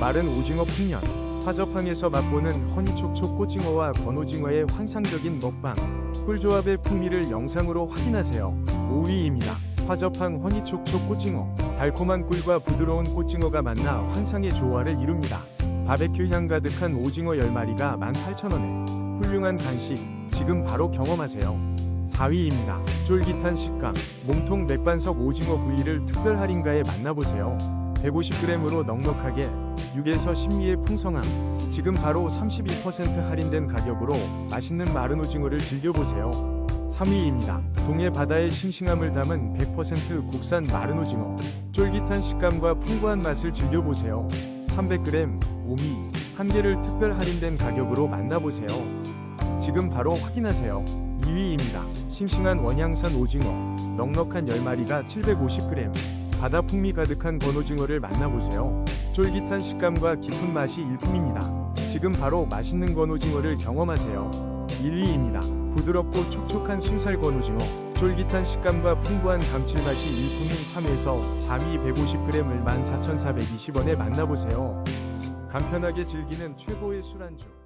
마른 오징어 풍년, 화저팡에서 맛보는 허니촉촉 꼬징어와 건오징어의 환상적인 먹방, 꿀조합의 풍미를 영상으로 확인하세요. 5위입니다. 화저팡 허니촉촉 꼬징어, 달콤한 꿀과 부드러운 꼬징어가 만나 환상의 조화를 이룹니다. 바베큐 향 가득한 오징어 10마리가 18,000원에 훌륭한 간식, 지금 바로 경험하세요. 4위입니다. 쫄깃한 식감, 몸통 맥반석 오징어 구이를 특별 할인가에 만나보세요. 150g으로 넉넉하게 6에서 10미의 풍성함. 지금 바로 32% 할인된 가격으로 맛있는 마른 오징어를 즐겨보세요. 3위입니다. 동해 바다의 싱싱함을 담은 100% 국산 마른 오징어. 쫄깃한 식감과 풍부한 맛을 즐겨보세요. 300g, 5미, 한 개를 특별 할인된 가격으로 만나보세요. 지금 바로 확인하세요. 2위입니다. 싱싱한 원양산 오징어, 넉넉한 10마리가 750g. 바다 풍미 가득한 건오징어를 만나보세요. 쫄깃한 식감과 깊은 맛이 일품입니다. 지금 바로 맛있는 건오징어를 경험하세요. 1위입니다. 부드럽고 촉촉한 순살 건오징어, 쫄깃한 식감과 풍부한 감칠맛이 일품인 3에서 3위 150g을 14,420원에 만나보세요. 간편하게 즐기는 최고의 술안주.